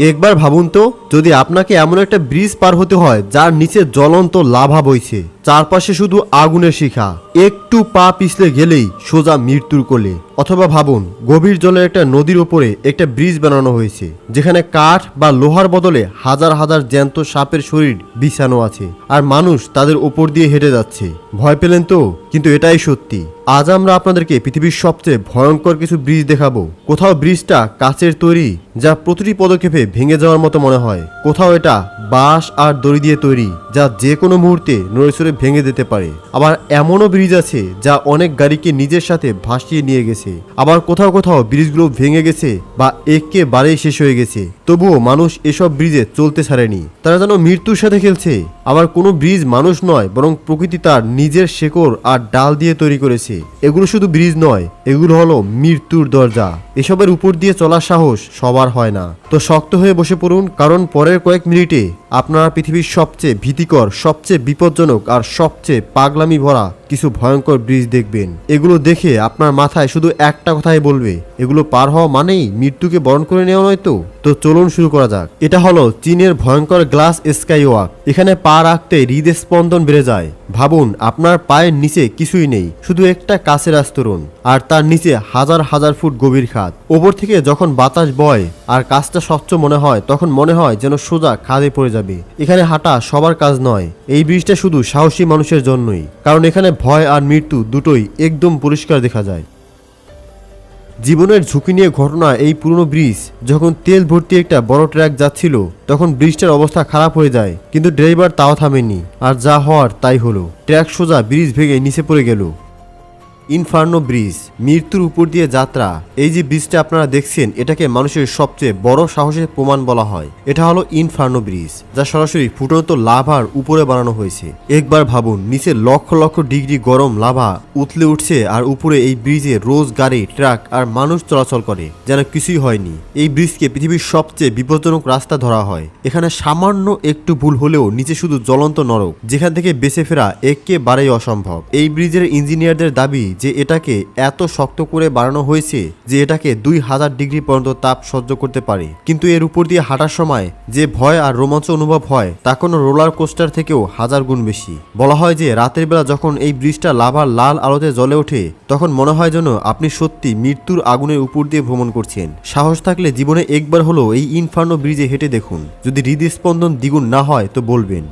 একবার ভাবুন তো, যদি আপনাকে এমন একটা ব্রিজ পার হতে হয় যার নিচে জ্বলন্ত লাভা বইছে, চারপাশে শুধু আগুনের শিখা। একটু পা পিছলে গেলেই সোজা মৃত্যুর কোলে। অথবা ভাবুন, গভীর জলের একটা নদীর উপরে একটা ব্রিজ বানানো হয়েছে, যেখানে কাঠ বা লোহার বদলে হাজার হাজার জ্যান্ত সাপের শরীর বিছানো আছে, আর মানুষ তাদের উপর দিয়ে হেঁটে যাচ্ছে। ভয় পেলেন তো? কিন্তু এটাই সত্যি। আজ আমরা আপনাদেরকে পৃথিবীর সবচেয়ে ভয়ঙ্কর কিছু ব্রিজ দেখাবো। কোথাও ব্রিজটা কাচের তৈরি, যা প্রতিটি পদক্ষেপে ভেঙে যাওয়ার মতো মনে হয়। কোথাও এটা বাঁশ আর দড়ি দিয়ে তৈরি, যা যে কোনো মুহূর্তে নড়েচড়ে ভেঙে দিতে পারে। আবার এমনও ব্রিজ আছে যা অনেক গাড়িকে নিজের সাথে ভাসিয়ে নিয়ে গেছে। আবার কোথাও কোথাও ব্রিজগুলো ভেঙে গেছে বা একেবারেই শেষ হয়ে গেছে। তবুও মানুষ এসব ব্রিজে চলতে ছাড়েনি। তারা যেন মৃত্যুর সাথে খেলছে। আবার কোনো ব্রিজ মানুষ নয়, বরং প্রকৃতি তার নিজের শেকড় আর ডাল দিয়ে তৈরি করেছে। এগুলো শুধু ব্রিজ নয়, এগুলো হলো মৃত্যুর দরজা। এসবের উপর দিয়ে চলার সাহস সবার হয় না। তো শক্ত হয়ে বসে পড়ুন, কারণ পরের কয়েক মিনিটে আপনারা পৃথিবীর সবচেয়ে ভীতিকর, সবচেয়ে বিপজ্জনক আর সবচেয়ে পাগলামি ভরা কিছু ভয়ঙ্কর ব্রিজ দেখবেন। এগুলো দেখে আপনার মাথায় শুধু একটা কথাই বলবে, এগুলো পার হওয়া মানেই মৃত্যুকে বরণ করে নেওয়া নয় তো? তো চলুন শুরু করা যাক। এটা হলো চীনের ভয়ঙ্কর গ্লাস স্কাই ওয়াক এখানে পা রাখতে হৃদের স্পন্দন বেড়ে যায়। ভাবুন, আপনার পায়ের নিচে কিছুই নেই, শুধু একটা কাছের আস্তরণ, আর তার নিচে হাজার হাজার ফুট গভীর খাদ। ওপর থেকে যখন বাতাস বয় আর কাজটা স্বচ্ছ মনে হয়, তখন মনে হয় যেন সোজা খাদে পড়ে যাবে। এখানে হাঁটা সবার কাজ নয়, এই ব্রিজটা শুধু সাহসী মানুষের জন্যই, কারণ এখানে ভয় আর মৃত্যু দুটোই একদম পরিষ্কার দেখা যায়। জীবনের ঝুঁকি নিয়ে ঘটনা এই পুরনো ব্রিজ। যখন তেল ভর্তি একটা বড় ট্র্যাক যাচ্ছিল, তখন ব্রিজটার অবস্থা খারাপ হয়ে যায়, কিন্তু ড্রাইভার তাও থামেনি। আর যা হওয়ার তাই হলো। ট্র্যাক সোজা ব্রিজ ভেঙে নিচে পড়ে গেল। ইনফার্নো ব্রিজ, মৃত্যুর উপর দিয়ে যাত্রা। এই যে ব্রিজটা আপনারা দেখছেন, এটাকে মানুষের সবচেয়ে বড় সাহসের প্রমাণ বলা হয়। এটা হলো ইনফার্নো ব্রিজ, যা সরাসরি ফুটন্ত লাভার উপরে বানানো হয়েছে। একবার ভাবুন, নিচে লক্ষ লক্ষ ডিগ্রি গরম লাভা উতলে উঠছে আর উপরে এই ব্রিজে রোজ গাড়ি, ট্রাক আর মানুষ চলাচল করে, যেন কিছুই হয়নি। এই ব্রিজকে পৃথিবীর সবচেয়ে বিপজ্জনক রাস্তা ধরা হয়। এখানে সামান্য একটু ভুল হলেও নিচে শুধু জ্বলন্ত নরক, যেখান থেকে বেঁচে ফেরা একেবারেই অসম্ভব। এই ব্রিজের ইঞ্জিনিয়ারদের দাবি যে এটাকে এত শক্ত করে বানানো হয়েছে যে এটাকে দুই হাজার ডিগ্রি পর্যন্ত তাপ সহ্য করতে পারে। কিন্তু এর উপর দিয়ে হাঁটার সময় যে ভয় আর রোমাঞ্চ অনুভব হয়, তা কোনো রোলার কোস্টার থেকেও হাজার গুণ বেশি। বলা হয় যে রাতের বেলা যখন এই ব্রিজটা লাভার লাল আলোতে জ্বলে ওঠে, তখন মনে হয় যেন আপনি সত্যি মৃত্যুর আগুনের উপর দিয়ে ভ্রমণ করছেন। সাহস থাকলে জীবনে একবার হলো এই ইনফার্নো ব্রিজে হেঁটে দেখুন। যদি হৃদস্পন্দন দ্বিগুণ না হয়, তো বলবেন।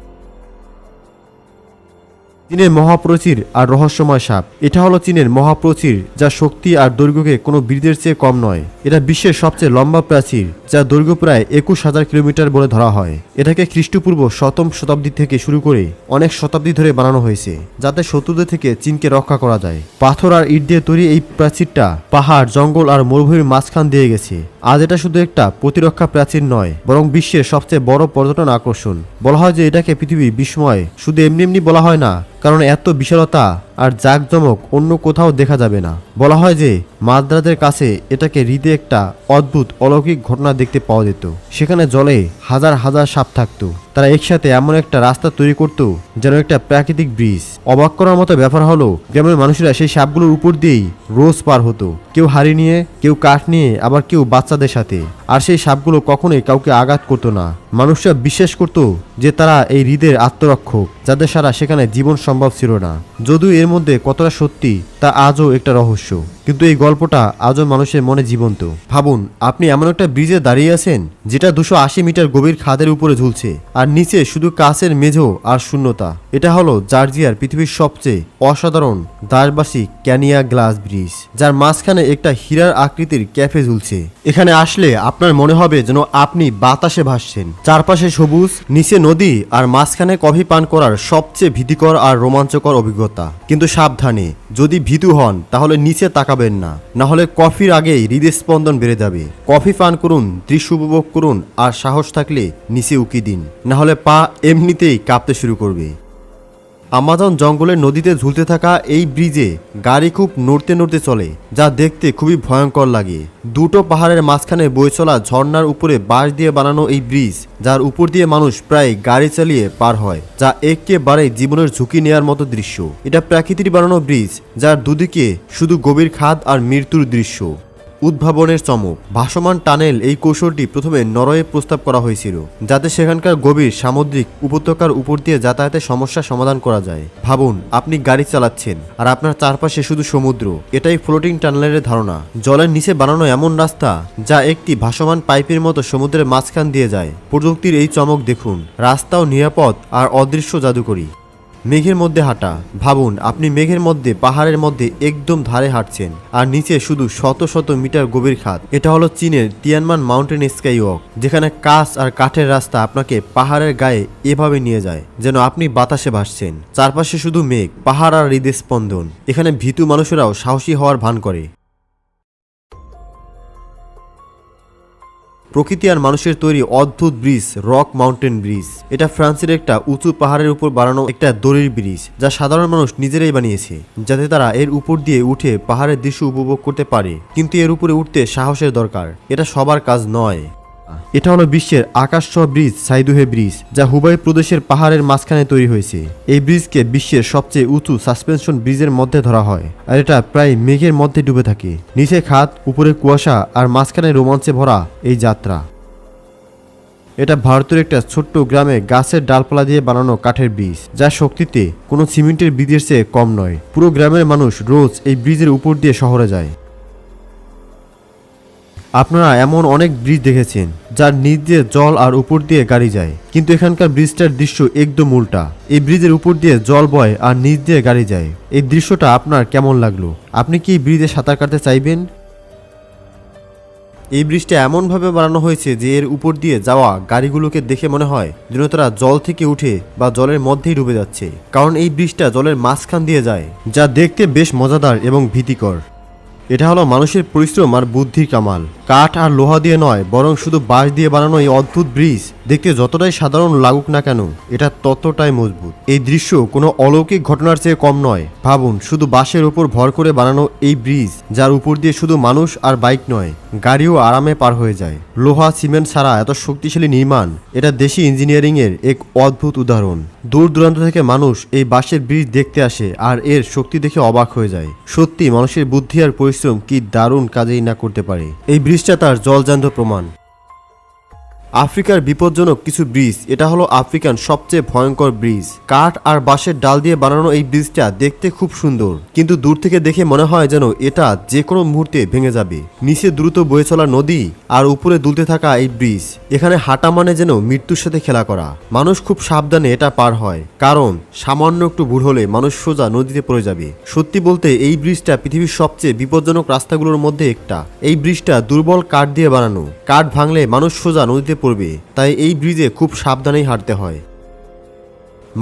চীনের মহাপ্রচীর আর রহস্যময় সাপ। এটা হলো চীনের মহাপ্রচীর, যা শক্তি আর দৈর্ঘ্যকে কোনো ব্রিজের চেয়ে কম নয়। এটা বিশ্বের সবচেয়ে লম্বা প্রাচীর, যা দৈর্ঘ্য প্রায় একুশ হাজার কিলোমিটার বলে ধরা হয়। এটাকে খ্রিস্টপূর্ব শতম শতাব্দী থেকে শুরু করে অনেক শতাব্দী ধরে বানানো হয়েছে, যাতে শত্রুদের থেকে চীনকে রক্ষা করা যায়। পাথর আর ইট দিয়ে তৈরি এই প্রাচীরটা পাহাড়, জঙ্গল আর মরুভূমির মাঝখান দিয়ে গেছে। আজ এটা শুধু একটা প্রতিরক্ষা প্রাচীর নয়, বরং বিশ্বের সবচেয়ে বড় পর্যটন আকর্ষণ। বলা হয় যে এটাকে পৃথিবীর বিস্ময়, শুধু এমনি এমনি বলা হয় না কারণ এত বিশালতা আর জাঁকজমক অন্য কোথাও দেখা যাবে না। বলা হয় যে, মাদ্রাজের কাছে এটাকে হৃদে একটা অদ্ভুত অলৌকিক ঘটনা দেখতে পাওয়া যেত। সেখানে জলে হাজার হাজার সাপ থাকতো। তারা একসাথে এমন একটা রাস্তা তৈরি করত যেন একটা প্রাকৃতিক ব্রিজ। অবাক করার মতো ব্যাপার হলো, গ্রামের মানুষেরা সেই সাপগুলোর উপর দিয়েই রোজ পার হতো। কেউ হাড়ি নিয়ে, কেউ কাঠ নিয়ে, আবার কেউ বাচ্চাদের সাথে। আর সেই সাপগুলো কখনোই কাউকে আঘাত করতো না। মানুষরা বিশ্বাস করত যে তারা এই হৃদের আত্মরক্ষক, যাদের সারা সেখানে জীবন সম্ভব ছিল না। যদিও এর মধ্যে কতটা সত্যি, তা আজও একটা রহস্য। কিন্তু এই গল্পটা আজও মানুষের মনে জীবন্ত। ভাবুন, আপনি এমন একটা ব্রিজে দাঁড়িয়ে আছেন, যেটা দুশো আশি মিটার গভীর খাদের উপরে ঝুলছে, আর নিচে শুধু কাছের মেঝো আর শূন্যতা। এটা হলো জার্জিয়ার পৃথিবীর সবচেয়ে অসাধারণ দাসবাসী ক্যানিয়া গ্লাস ব্রিজ, যার মাঝখানে একটা হীরার আকৃতির ক্যাফে ঝুলছে। এখানে আসলে আপনার মনে হবে যেন আপনি বাতাসে ভাসছেন। চারপাশে সবুজ, নিচে নদী, আর মাঝখানে কফি পান করার সবচেয়ে ভীতিকর আর রোমাঞ্চকর অভিজ্ঞতা। কিন্তু সাবধানে, যদি ভীতু হন, তাহলে নিচে তাকাবেন না। না হলে কফির আগেই হৃদস্পন্দন বেড়ে যাবে। কফি পান করুন, দৃশ্য উপভোগ করুন, আর সাহস থাকলে নিচে উকি দিন। না হলে পা এমনিতেই কাঁপতে শুরু করবে। আমাজন জঙ্গলের নদীতে ঝুলতে থাকা এই ব্রিজে গাড়ি খুব নড়তে নড়তে চলে, যা দেখতে খুবই ভয়ঙ্কর লাগে। দুটো পাহাড়ের মাঝখানে বয়ে চলা ঝর্ণার উপরে বাঁশ দিয়ে বানানো এই ব্রিজ, যার উপর দিয়ে মানুষ প্রায় গাড়ি চালিয়ে পার হয়, যা একেবারে জীবনের ঝুঁকি নেওয়ার মতো দৃশ্য। এটা প্রাকৃতিক বানানো ব্রিজ, যার দুদিকে শুধু গভীর খাদ আর মৃত্যুর দৃশ্য। উদ্ভাবনের চমক। ভাসমান টানেল এই কৌশলটি প্রথমে নরওয়ে প্রস্তাব করা হয়েছিল, যাতে সেখানকার গভীর সামুদ্রিক উপত্যকার উপর দিয়ে যাতায়াতের সমস্যা সমাধান করা যায়। ভাবুন, আপনি গাড়ি চালাচ্ছেন, আর আপনার চারপাশে শুধু সমুদ্র। এটাই ফ্লোটিং টানেলের ধারণা। জলের নিচে বানানো এমন রাস্তা, যা একটি ভাসমান পাইপের মতো সমুদ্রের মাঝখান দিয়ে যায়। প্রযুক্তির এই চমক দেখুন। রাস্তাও নিরাপদ আর অদৃশ্য জাদুকরী। মেঘের মধ্যে হাঁটা। ভাবুন, আপনি মেঘের মধ্যে, পাহাড়ের মধ্যে একদম ধারে হাঁটছেন। আর নিচে শুধু শত শত মিটার গভীর খাত। এটা হলো চীনের তিয়ানমান মাউন্টেন স্কাই ওয়াক যেখানে কাঁচ আর কাঠের রাস্তা আপনাকে পাহাড়ের গায়ে এভাবে নিয়ে যায়, যেন আপনি বাতাসে ভাসছেন। চারপাশে শুধু মেঘ, পাহাড় আর হৃদয় স্পন্দন এখানে ভীতু মানুষেরাও সাহসী হওয়ার ভান করে। প্রকৃতি আর মানুষের তৈরি অদ্ভুত ব্রিজ, রক মাউন্টেন ব্রিজ। এটা ফ্রান্সের একটা উঁচু পাহাড়ের উপর বানানো একটা দড়ির ব্রিজ, যা সাধারণ মানুষ নিজেরাই বানিয়েছে, যাতে তারা এর উপর দিয়ে উঠে পাহাড়ের দৃশ্য উপভোগ করতে পারে। কিন্তু এর উপরে উঠতে সাহসের দরকার। এটা সবার কাজ নয়। এটা হলো বিশ্বের আকাশছোঁয়া ব্রিজ, সাইদুহে ব্রিজ, যা হুবাই প্রদেশের পাহাড়ের মাঝখানে তৈরি হয়েছে। এই ব্রিজকে বিশ্বের সবচেয়ে উঁচু সাসপেনশন ব্রিজের মধ্যে ধরা হয়, আর এটা প্রায় মেঘের মধ্যে ডুবে থাকে। নিচে খাত উপরে কুয়াশা আর মাঝখানে রোমাঞ্চে ভরা এই যাত্রা। এটা ভারতের একটা ছোট্ট গ্রামে গাছের ডালপালা দিয়ে বানানো কাঠের ব্রিজ, যা শক্তিতে কোনো সিমেন্টের ব্রিজের চেয়ে কম নয়। পুরো গ্রামের মানুষ রোজ এই ব্রিজের উপর দিয়ে শহরে যায়। আপনারা এমন অনেক ব্রিজ দেখেছেন, যার নিচ দিয়ে জল আর উপর দিয়ে গাড়ি যায়। কিন্তু এখানকার ব্রিজটার দৃশ্য একদম উল্টা। এই ব্রিজের উপর দিয়ে জল বয় আর নিচ দিয়ে গাড়ি যায়। এই দৃশ্যটা আপনার কেমন লাগল? আপনি কি ব্রিজে সাঁতার কাটতে চাইবেন? এই ব্রিজটা এমনভাবে বানানো হয়েছে যে এর উপর দিয়ে যাওয়া গাড়িগুলোকে দেখে মনে হয় যেন তারা জল থেকে উঠে বা জলের মধ্যেই ডুবে যাচ্ছে। কারণ এই ব্রিজটা জলের মাঝখান দিয়ে যায়, যা দেখতে বেশ মজাদার এবং ভীতিকর। এটা হলো মানুষের পরিশ্রম আর বুদ্ধির কামাল। কাঠ আর লোহা দিয়ে নয়, বরং শুধু বাঁশ দিয়ে বানানো এই অদ্ভুত ব্রিজ দেখতে যতটাই সাধারণ লাগুক না কেন, এটা ততটাই মজবুত। এই দৃশ্য কোনো অলৌকিক ঘটনার চেয়ে কম নয়। ভাবুন, শুধু বাঁশের ওপর ভর করে বানানো এই ব্রিজ, যার উপর দিয়ে শুধু মানুষ আর বাইক নয়। গাড়িও আরামে পার হয়ে যায়। লোহা, সিমেন্ট ছাড়া এত শক্তিশালী নির্মাণ, এটা দেশি ইঞ্জিনিয়ারিংয়ের এক অদ্ভুত উদাহরণ। দূর দূরান্ত থেকে মানুষ এই বাঁশের ব্রিজ দেখতে আসে আর এর শক্তি দেখে অবাক হয়ে যায়। সত্যি, মানুষের বুদ্ধি আর পরিশ্রম কি দারুণ কাজেই না করতে পারে। এই ব্রিজটা তার জলজান্ত প্রমাণ। আফ্রিকার বিপজ্জনক কিছু ব্রিজ, এটা হলো আফ্রিকান সবচেয়ে ভয়ঙ্কর ব্রিজ। কাঠ আর বাঁশের ডাল দিয়ে বানানো এই ব্রিজটা দেখতে খুব সুন্দর, কিন্তু দূর থেকে দেখে মনে হয় যেন এটা যে কোনো মুহূর্তে ভেঙে যাবে। নিচে দ্রুত বয়ে চলা নদী আর উপরে দুলতে থাকা এই ব্রিজ, এখানে হাঁটা মানে যেন মৃত্যুর সাথে খেলা করা। মানুষ খুব সাবধানে এটা পার হয়, কারণ সামান্য একটু ভুল হলে মানুষ সোজা নদীতে পড়ে যাবে। সত্যি বলতে, এই ব্রিজটা পৃথিবীর সবচেয়ে বিপজ্জনক রাস্তাগুলোর মধ্যে একটা। এই ব্রিজটা দুর্বল কাঠ দিয়ে বানানো। কাঠ ভাঙলে মানুষ সোজা নদীতে পড়বে, তাই এই ব্রিজে খুব সাবধানেই হাঁটতে হয়।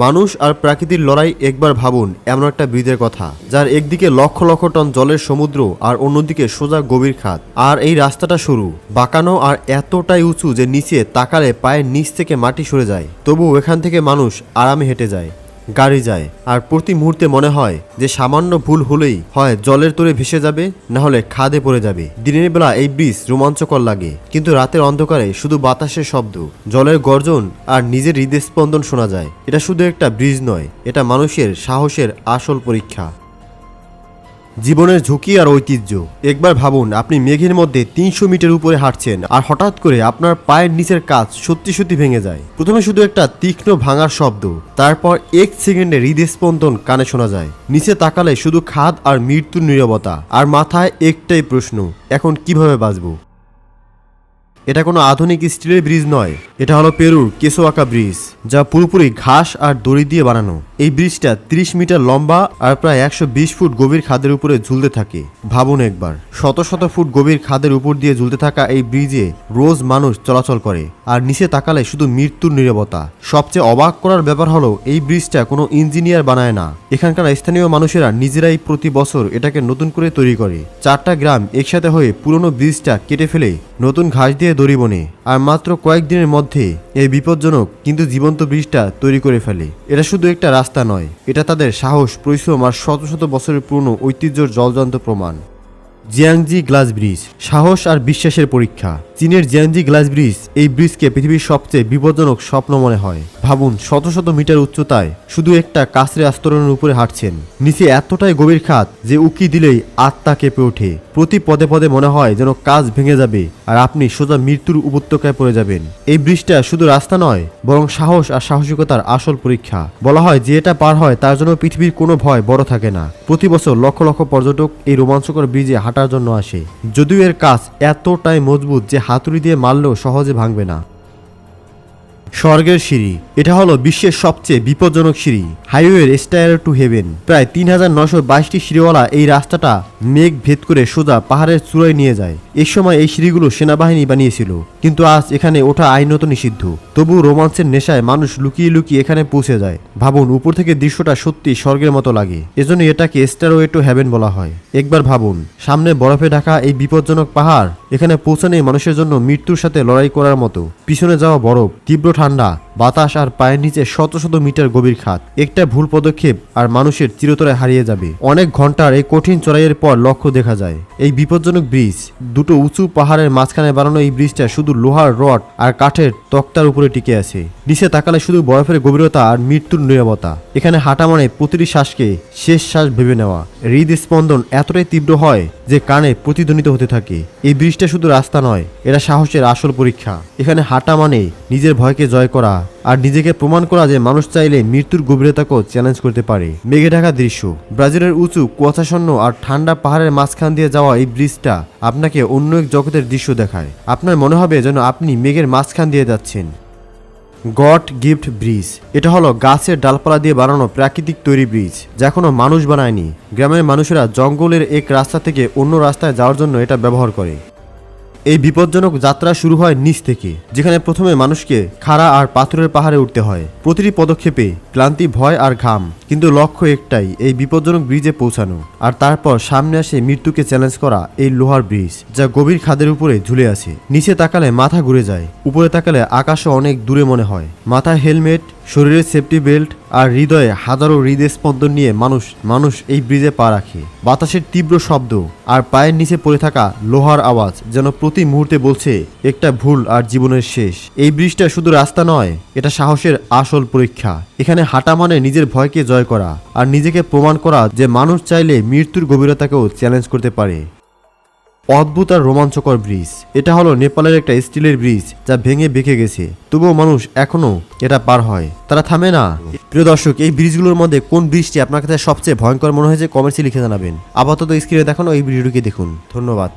মানুষ আর প্রাকৃতির লড়াই একবার ভাবুন, এমন একটা ব্রিজের কথা, যার একদিকে লক্ষ লক্ষ টন জলের সমুদ্র আর অন্যদিকে সোজা গভীর খাত। আর এই রাস্তাটা সরু, বাঁকানো আর এতটাই উঁচু যে নিচে তাকালে পায়ের নিচ থেকে মাটি সরে যায় তবু এখান থেকে মানুষ আরামে হেঁটে যায়। গাড়ি যায়। আর প্রতি মুহূর্তে মনে হয় যে সামান্য ভুল হলেই হয়, জলের তোরে ভেসে যাবে, না হলে খাদে পড়ে যাবে। দিনের বেলা এই ব্রিজ রোমাঞ্চকর লাগে, কিন্তু রাতের অন্ধকারে শুধু বাতাসের শব্দ, জলের গর্জন আর নিজের হৃদস্পন্দন শোনা যায়। এটা শুধু একটা ব্রিজ নয়, এটা মানুষের সাহসের আসল পরীক্ষা। জীবনের ঝুঁকি আর ঐতিহ্য। একবার ভাবুন, আপনি মেঘের মধ্যে তিনশো মিটার উপরে হাঁটছেন আর হঠাৎ করে আপনার পায়ের নিচের কাজ সত্যি সত্যি ভেঙে যায়। প্রথমে শুধু একটা তীক্ষ্ণ ভাঙার শব্দ, তারপর এক সেকেন্ডে হৃদস্পন্দন কানে শোনা যায়। নিচে তাকালে শুধু খাদ আর মৃত্যুর নিরবতা, আর মাথায় একটাই প্রশ্ন, এখন কীভাবে বাঁচবো? এটা কোনো আধুনিক স্টিলের ব্রিজ নয়। এটা হলো পেরুর কেসোয়াকা ব্রিজ, যা পুরোপুরি ঘাস আর দড়ি দিয়ে বানানো। এই ব্রিজটা 30 মিটার লম্বা আর প্রায় একশো বিশ ফুট গভীর খাদের উপরে ঝুলতে থাকে। ভাবুন একবার, শত শত ফুট গভীর খাদের উপর দিয়ে ঝুলতে থাকা এই ব্রিজে রোজ মানুষ চলাচল করে, আর নিচে তাকালে শুধু মৃত্যুর নীরবতা। সবচেয়ে অবাক করার ব্যাপার হলো, এই ব্রিজটা কোনো ইঞ্জিনিয়ার বানায় না। এখানকার স্থানীয় মানুষেরা নিজেরাই প্রতি বছর এটাকে নতুন করে তৈরি করে। চারটা গ্রাম একসাথে হয়ে পুরনো ব্রিজটা কেটে ফেলে নতুন ঘাস দিয়ে দড়ি বনে আর মাত্র কয়েকদিনের মধ্যে এই বিপজ্জনক কিন্তু জীবন্ত ব্রিজটা তৈরি করে ফেলে। এটা শুধু একটা রাস্তা নয়, এটা তাদের সাহস, পরিশ্রম আর শত শত বছরের পুরনো ঐতিহ্যর জলজান্ত প্রমাণ। জিয়াংজি গ্লাস ব্রিজ, সাহস আর বিশ্বাসের পরীক্ষা। চীনের জিয়ানজি গ্লাস ব্রিজ, এই ব্রিজকে পৃথিবীর সবচেয়ে বিপজ্জনক স্বপ্ন মনে হয়। ভাবুন, শত শত মিটার উচ্চতায় শুধু একটা কাঁচরে আস্তরণের উপরে হাঁটছেন। নিচে এতটাই গভীর খাত যে উকি দিলেই আত্মা কেঁপে ওঠে। প্রতি পদে পদে মনে হয় যেন কাজ ভেঙে যাবে আর আপনি সোজা মৃত্যুর উপত্যকায় পড়ে যাবেন। এই ব্রিজটা শুধু রাস্তা নয়, বরং সাহস আর সাহসিকতার আসল পরীক্ষা। বলা হয় যে এটা পার হয় তার জন্য পৃথিবীর কোনো ভয় বড় থাকে না। প্রতি বছর লক্ষ লক্ষ পর্যটক এই রোমাঞ্চকর ব্রিজে হাঁটার জন্য আসে। যদিও এর কাজ এতটাই মজবুত যে হাতুড়ি দিয়ে মারলেও সহজে ভাঙবে না। স্বর্গের সিঁড়ি, এটা হলো বিশ্বের সবচেয়ে বিপজ্জনক সিঁড়ি, হাইওয়ের স্টায়ার টু হেভেন। প্রায় তিন হাজার নশো বাইশটি সিঁড়িওয়ালা এই রাস্তাটা মেঘ ভেদ করে সোজা পাহাড়ের চূড়ায় নিয়ে যায়। এই সময় এই সিঁড়িগুলো সেনাবাহিনী বানিয়েছিল, কিন্তু আজ এখানে ওঠা আইনত নিষিদ্ধ। তবু রোমাঞ্চের নেশায় মানুষ লুকিয়ে লুকিয়ে এখানে পৌঁছে যায়। ভাবুন, উপর থেকে দৃশ্যটা সত্যি স্বর্গের মতো লাগে। এজন্য এটাকে স্টারওয়ে টু হেভেন বলা হয়। একবার ভাবুন, সামনে বরফে ঢাকা এই বিপজ্জনক পাহাড়, এখানে পৌঁছানে মানুষের জন্য মৃত্যুর সাথে লড়াই করার মতো। পিছনে যাওয়া বরফ, তীব্র ঠান্ডা বাতাস আর পায়ের নিচে শত শত মিটার গভীর খাত। একটা ভুল পদক্ষেপ আর মানুষের চিরতরে হারিয়ে যাবে। অনেক ঘণ্টার এই কঠিন চড়াইয়ের পর লক্ষ্য দেখা যায়। এই বিপজ্জনক ব্রিজ, দুটো উঁচু পাহাড়ের মাঝখানে বানানো এই ব্রিজটা শুধু লোহার রড আর কাঠের তক্তার উপরে টিকে আছে। নিচে তাকালে শুধু বরফের গভীরতা আর মৃত্যুর নিরাপত্তা এখানে হাঁটা মানে প্রতিটি শ্বাসকে শেষ শ্বাস ভেবে নেওয়া। হৃদস্পন্দন এতটাই তীব্র হয় যে কানে প্রতিধ্বনিত হতে থাকে। এই ব্রিজটা শুধু রাস্তা নয়, এটা সাহসের আসল পরীক্ষা। এখানে হাঁটা মানে নিজের ভয়কে জয় করা। আর নিজেকে প্রমাণ করা যে মানুষ চাইলে মৃত্যুর গভীরতাকেও চ্যালেঞ্জ করতে পারে। মেঘে ঢাকা দৃশ্য। ব্রাজিলের উঁচু কুয়াশাশূন্য আর ঠান্ডা পাহাড়ের মাঝখান দিয়ে যাওয়া এই ব্রিজটা আপনাকে অন্য এক জগতের দৃশ্য দেখায়। আপনার মনে হবে যেন আপনি মেঘের মাঝখান দিয়ে যাচ্ছেন। God gift bridge. এটা হলো গাছের ডালপালা দিয়ে বানানো প্রাকৃতিক তৈরি ব্রিজ, যা কোনো মানুষ বানায়নি। গ্রামের মানুষেরা জঙ্গলের এক রাস্তা থেকে অন্য রাস্তায় যাওয়ার জন্য এটা ব্যবহার করে। এই বিপজ্জনক যাত্রা শুরু হয় নিচ থেকে, যেখানে প্রথমে মানুষকে খাড়া আর পাথরের পাহাড়ে উঠতে হয়। প্রতিটি পদক্ষেপে ক্লান্তি, ভয় আর ঘাম, কিন্তু লক্ষ্য একটাই, এই বিপজ্জনক ব্রিজে পৌঁছানো। আর তারপর সামনে আসে মৃত্যুকে চ্যালেঞ্জ করা এই লোহার ব্রিজ, যা গভীর খাদের উপরে ঝুলে আছে। নিচে তাকালে মাথা ঘুরে যায়, উপরে তাকালে আকাশও অনেক দূরে মনে হয়। মাথায় হেলমেট শরীরে সেফটি বেল্ট আর হৃদয়ে হাজারো হৃদস্পন্দন নিয়ে মানুষ মানুষ এই ব্রিজে পা রাখে। বাতাসের তীব্র শব্দ আর পায়ের নিচে পড়ে থাকা লোহার আওয়াজ যেন প্রতি মুহূর্তে বলছে, একটা ভুল আর জীবনের শেষ। এই ব্রিজটা শুধু রাস্তা নয়, এটা সাহসের আসল পরীক্ষা। এখানে হাঁটা মানে নিজের ভয়কে জয় করা আর নিজেকে প্রমাণ করা যে মানুষ চাইলে মৃত্যুর গভীরতাকেও চ্যালেঞ্জ করতে পারে। অদ্ভুত আর রোমাঞ্চকর ব্রিজ। এটা হলো নেপালের একটা স্টিলের ব্রিজ, যা ভেঙে বেঁকে গেছে। তবুও মানুষ এখনও এটা পার হয়। তারা থামে না। প্রিয় দর্শক, এই ব্রিজগুলোর মধ্যে কোন ব্রিজটি আপনার কাছে সবচেয়ে ভয়ঙ্কর মনে হয়েছে কমেন্টসে লিখে জানাবেন। আপাতত স্ক্রিনে দেখানো এই ভিডিওটিকে দেখুন। ধন্যবাদ।